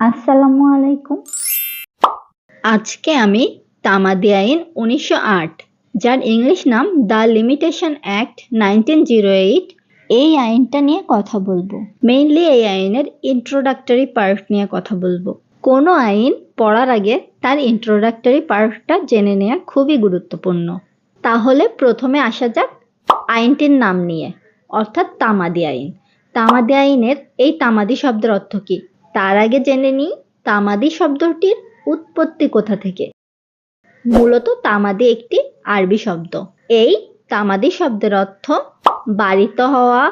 আসসালামু আলাইকুম। আজকে আমি তামাদি আইন উনিশশো আট যার ইংলিশ নাম the limitation act nineteen zero eight. এই আইনটা নিয়ে কথা বলব। মেইনলি এই আইনের ইন্ট্রোডাক্টরি পার্ট নিয়ে কথা বলব। কোনো আইন পড়ার আগে তার ইন্ট্রোডাক্টরি পার্টটা জেনে নেওয়া খুবই গুরুত্বপূর্ণ। তাহলে প্রথমে আসা যাক আইনটির নাম নিয়ে অর্থাৎ তামাদি আইন তামাদি আইনের এই তামাদি শব্দের অর্থ কি? তার আগে জেনে নিই তামাদি শব্দটির উৎপত্তি কোথা থেকে। মূলত তামাদি একটি আরবি শব্দ। এই তামাদি শব্দের অর্থ বাড়িত হওয়া,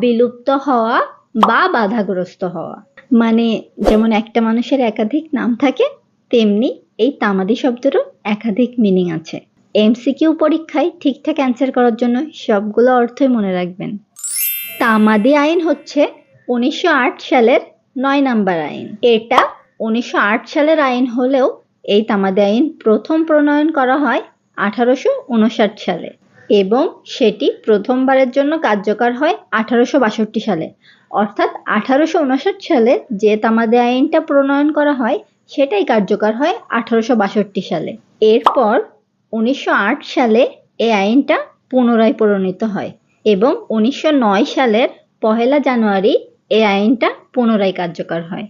বিলুপ্ত হওয়া বা বাধাগ্রস্ত হওয়া। মানে যেমন একটা মানুষের একাধিক নাম থাকে, তেমনি এই তামাদি শব্দেরও একাধিক মিনিং আছে। এমসিকিউ পরীক্ষায় ঠিকঠাক অ্যান্সার করার জন্য সবগুলো অর্থই মনে রাখবেন। তামাদি আইন হচ্ছে উনিশশো আট সালের নয় নাম্বার আইন। এটা উনিশশো আট সালের আইন হলেও এই তামাদি আইন প্রথম প্রণয়ন করা হয় আঠারোশো উনষাট সালে এবং সেটি প্রথমবারের জন্য কার্যকর হয় আঠারোশো বাষট্টি সালে। অর্থাৎ আঠারোশো উনষাট সালে যে তামাদি আইনটা প্রণয়ন করা হয় সেটাই কার্যকর হয় আঠারোশো বাষট্টি সালে। এরপর উনিশশো আট সালে এই আইনটা পুনরায় প্রণীত হয় এবং উনিশশো নয় সালের পহেলা জানুয়ারি এই আইনটা পুনরায় কার্যকর হয়।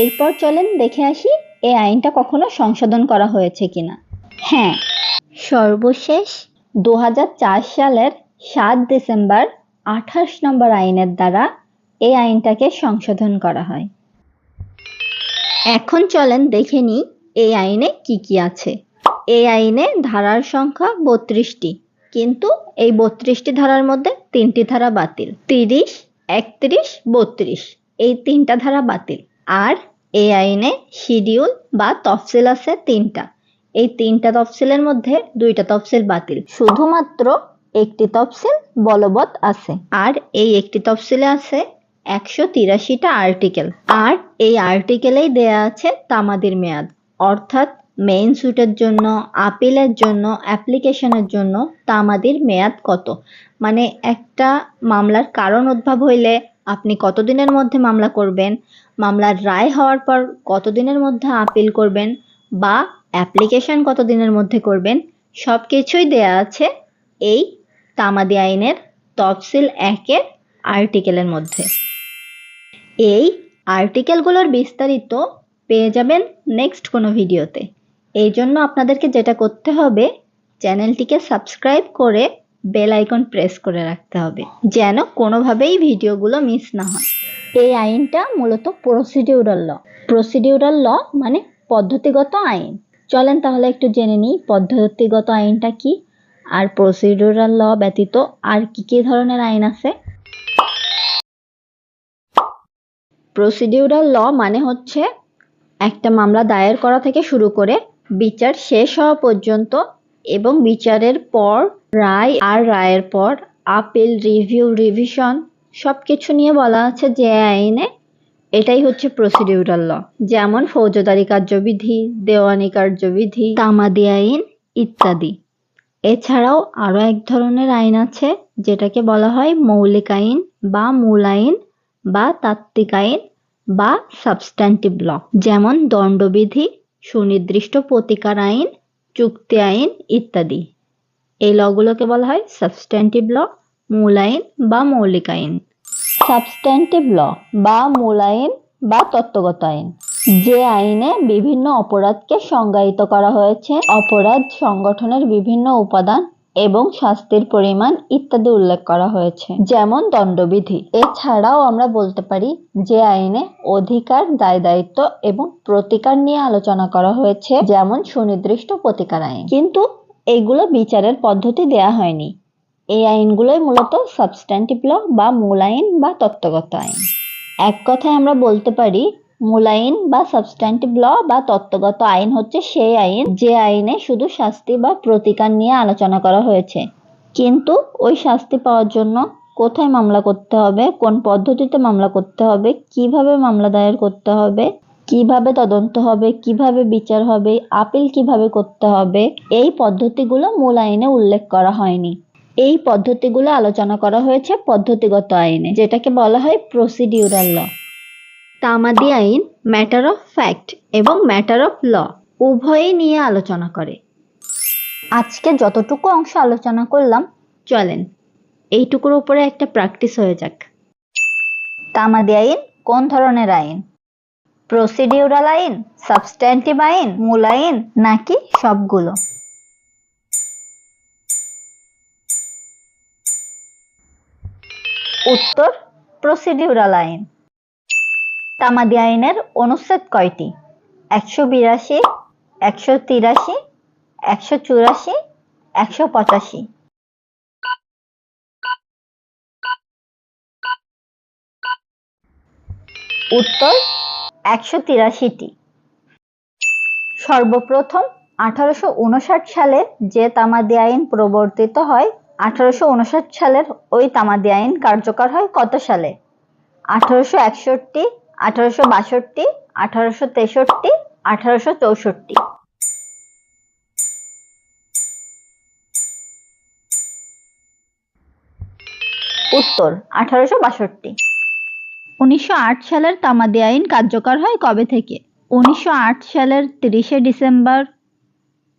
এরপর চলেন দেখে আসি এই আইনটা কখনো সংশোধন করা হয়েছে কিনা। হ্যাঁ সর্বশেষ দু হাজার চার সালের সাত ডিসেম্বর আঠাশ নম্বর আইনের দ্বারা এই আইনটাকে সংশোধন করা হয়। এখন চলেন দেখে নিই এই আইনে কি কি আছে। এই আইনে ধারার সংখ্যা বত্রিশটি, কিন্তু এই বত্রিশটি ধারার মধ্যে তিনটি ধারা বাতিল। তিরিশ একত্রিশ, বত্রিশ। এই তিনটা ধারা বাতিল। আর এই আইনে শিডিউল বা তফসিল আছে তিনটা। এই তিনটা তফসিলের মধ্যে দুইটা তফসিল বাতিল। শুধুমাত্র একটি তফসিল বলবৎ আছে। আর এই একটি তফসিলে আছে একশো তিরাশিটা আর্টিকেল। আর এই আর্টিকেলেই দেয়া আছে তামাদির মেয়াদ। অর্থাৎ মেইন সুটের জন্য আপিলের জন্য অ্যাপ্লিকেশনের জন্য তামাদির মেয়াদ কত? মানে একটা মামলার কারণ উদ্ভব হইলে আপনি কতদিনের মধ্যে মামলা করবেন? মামলার রায় হওয়ার পর কতদিনের মধ্যে আপিল করবেন? বা অ্যাপ্লিকেশন কতদিনের মধ্যে করবেন? সব কিছুই দেয়া আছে এই তামাদি আইনের তফসিল একের আর্টিকেলের মধ্যে। এই আর্টিকেলগুলোর বিস্তারিত পেয়ে যাবেন নেক্সট কোনো ভিডিওতে এই জন্য আপনাদেরকে যেটা করতে হবে, চ্যানেলটিকে সাবস্ক্রাইব করে বেল আইকন প্রেস করে রাখতে হবে, যেন কোনোভাবেই ভিডিওগুলো মিস না হয়। এই আইনটা মূলত প্রসিডিউরাল ল। প্রসিডিউরাল ল মানে পদ্ধতিগত আইন। চলেন তাহলে একটু জেনে নিই, পদ্ধতিগত আইনটা কি? আর প্রসিডিউরাল ল ব্যতীত আর কি কি ধরনের আইন আছে? প্রসিডিউরাল ল মানে হচ্ছে একটা মামলা দায়ের করা থেকে শুরু করে বিচার শেষ হওয়া পর্যন্ত এবং বিচারের পর, রায় আর রায়ের পর, আপিল, রিভিউ, রিভিশন সব কিছু নিয়ে বলা আছে যে আইনে এটাই হচ্ছে প্রসিডিউরাল ল। যেমন ফৌজদারি কার্যবিধি, দেওয়ানি কার্যবিধি, তামাদি আইন ইত্যাদি। এছাড়াও আরও এক ধরনের আইন আছে যেটাকে বলা হয় মৌলিক আইন বা মূল আইন বা তাত্ত্বিক আইন বা সাবস্ট্যান্টিভ ল যেমন দণ্ডবিধি সুনির্দিষ্ট প্রতিকার আইন, চুক্তি আইন ইত্যাদি। এই লগুলোকে বলা হয় সাবস্ট্যান্টিভ ল মূল আইন বা মৌলিক আইন। সাবস্ট্যান্টিভ ল বা মূল আইন বা তত্ত্বগত আইন। যে আইনে বিভিন্ন অপরাধকে সংজ্ঞায়িত করা হয়েছে, অপরাধ সংগঠনের বিভিন্ন উপাদান এবং শাস্তির পরিমাণ ইত্যাদি উল্লেখ করা হয়েছে, যেমন দণ্ডবিধি। এছাড়াও আমরা বলতে পারি যে আইনে অধিকার দায় দায়িত্ব এবং প্রতিকার নিয়ে আলোচনা করা হয়েছে, যেমন সুনির্দিষ্ট প্রতিকার আইন। কিন্তু এগুলো বিচারের পদ্ধতি দেয়া হয়নি। এই আইনগুলোই মূলত সাবস্ট্যান্টিভ ল বা মূল আইন বা তত্ত্বগত আইন। এক কথায় আমরা বলতে পারি মূল আইন বা সাবস্ট্যান্টিভ ল বা তত্ত্বগত আইন হচ্ছে সেই আইন, যে আইনে শুধু শাস্তি বা প্রতিকার নিয়ে আলোচনা করা হয়েছে। কিন্তু ওই শাস্তি পাওয়ার জন্য কোথায় মামলা করতে হবে, কোন পদ্ধতিতে মামলা করতে হবে, কীভাবে মামলা দায়ের করতে হবে, কীভাবে তদন্ত হবে, কীভাবে বিচার হবে, আপিল কীভাবে করতে হবে, এই পদ্ধতিগুলো মূল আইনে উল্লেখ করা হয়নি। এই পদ্ধতিগুলো আলোচনা করা হয়েছে পদ্ধতিগত আইনে, যেটাকে বলা হয় প্রসিডিউরাল ল তামাদি আইন ম্যাটার অফ ফ্যাক্ট এবং ম্যাটার অফ ল উভয়ই নিয়ে আলোচনা করে। আজকে যতটুকু অংশ আলোচনা করলাম, চলেন এইটুকুর উপরে একটা প্র্যাকটিস হয়ে যাক। তামাদি আইন কোন ধরনের আইন? প্রসিডিউরাল আইন সাবস্ট্যান্টিভ আইন, মূল আইন, নাকি সবগুলো? উত্তর প্রসিডিউরাল আইন। তামাদি আইনের অনুচ্ছেদ কয়টি? একশো বিরাশি, একশো তিরাশি, একশো চুরাশি, একশো পঁচাশি। উত্তর একশো তিরাশিটি। সর্বপ্রথম আঠারোশো উনষাট সালে যে তামাদি আইন প্রবর্তিত হয়, আঠারোশো উনষাট সালের ওই তামাদি আইন কার্যকর হয় কত সালে? আঠারোশো একষট্টি আঠারোশো বাষট্টি, আঠারোশো তেষট্টি, আঠারোশো চৌষট্টি। উত্তর, আঠারোশো বাষট্টি। উনিশশো আট সালের তামাদি আইন কার্যকর হয় কবে থেকে? উনিশশো আট সালের তিরিশে ডিসেম্বর,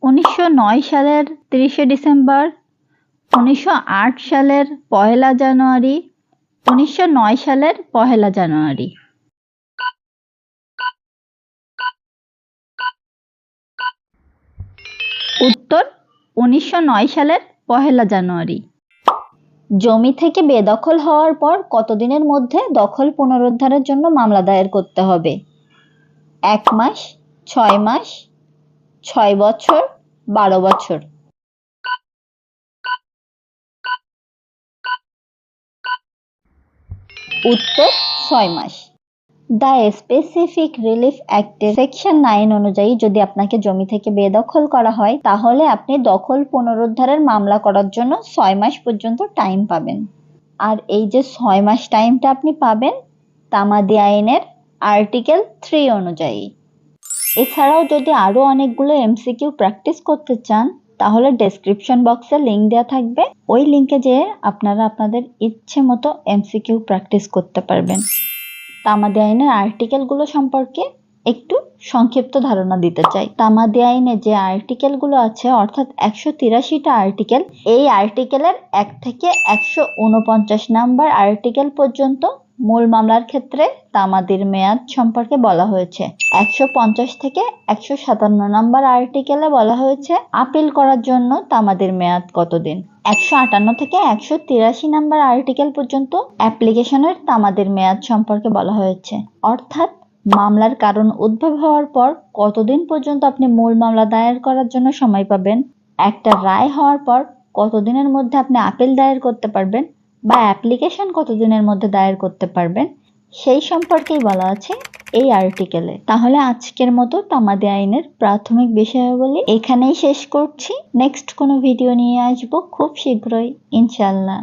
উনিশশো নয় সালের তিরিশে ডিসেম্বর, উনিশশো আট সালের পহেলা জানুয়ারি, উনিশশো নয় সালের পহেলা জানুয়ারি। উত্তর, উনিশশো নয় সালের পহেলা জানুয়ারি। জমি থেকে বেদখল হওয়ার পর কতদিনের মধ্যে দখল পুনরুদ্ধারের জন্য মামলা দায়ের করতে হবে? এক মাস, ছয় মাস, ছয় বছর, বারো বছর। উত্তর, ছয় মাস। দ্য স্পেসিফিক রিলিফ অ্যাক্টের সেকশন নাইন অনুযায়ী যদি আপনাকে জমি থেকে বেদখল করা হয়, তাহলে আপনি দখল পুনরুদ্ধারের মামলা করার জন্য ছয় মাস পর্যন্ত টাইম পাবেন। আর এই যে ছয় মাস টাইমটা আপনি পাবেন, তামাদি আইনের আর্টিকেল থ্রি অনুযায়ী। এছাড়াও যদি আরও অনেকগুলো এমসিকিউ প্র্যাকটিস করতে চান, তাহলে ডেসক্রিপশন বক্সে লিঙ্ক দেওয়া থাকবে। ওই লিঙ্কে যেয়ে আপনারা আপনাদের ইচ্ছে মতো এমসিকিউ প্র্যাকটিস করতে পারবেন। তামাদি আইনের আর্টিকেলগুলো সম্পর্কে একটু সংক্ষিপ্ত ধারণা দিতে চাই। তামাদি আইনে যে আর্টিকেলগুলো আছে, অর্থাৎ একশো তিরাশিটা আর্টিকেল এই আর্টিকেলের এক থেকে একশো উনপঞ্চাশ নাম্বার আর্টিকেল পর্যন্ত মূল মামলার ক্ষেত্রে তামাদির মেয়াদ সম্পর্কে বলা হয়েছে। একশো পঞ্চাশ থেকে একশো সাতান্ন নাম্বার আর্টিকেলে বলা হয়েছে, আপিল করার জন্য তামাদির মেয়াদ কতদিন? একশো আটান্ন থেকে একশো তিরাশি নাম্বার আর্টিকেল পর্যন্ত অ্যাপ্লিকেশনের তামাদের মেয়াদ সম্পর্কে বলা হয়েছে। অর্থাৎ মামলার কারণ উদ্ভব হওয়ার পর কতদিন পর্যন্ত আপনি মূল মামলা দায়ের করার জন্য সময় পাবেন? একটা রায় হওয়ার পর কতদিনের মধ্যে আপনি আপিল দায়ের করতে পারবেন? বা অ্যাপ্লিকেশন কতদিনের মধ্যে দায়ের করতে পারবেন, সেই সম্পর্কেই বলা আছে এই আর্টিকেলে তাহলে আজকের মতো তামাদি আইনের প্রাথমিক বিষয়াবলী এখানেই শেষ করছি। নেক্সট কোনো ভিডিও নিয়ে আসব খুব শীঘ্রই ইনশাল্লাহ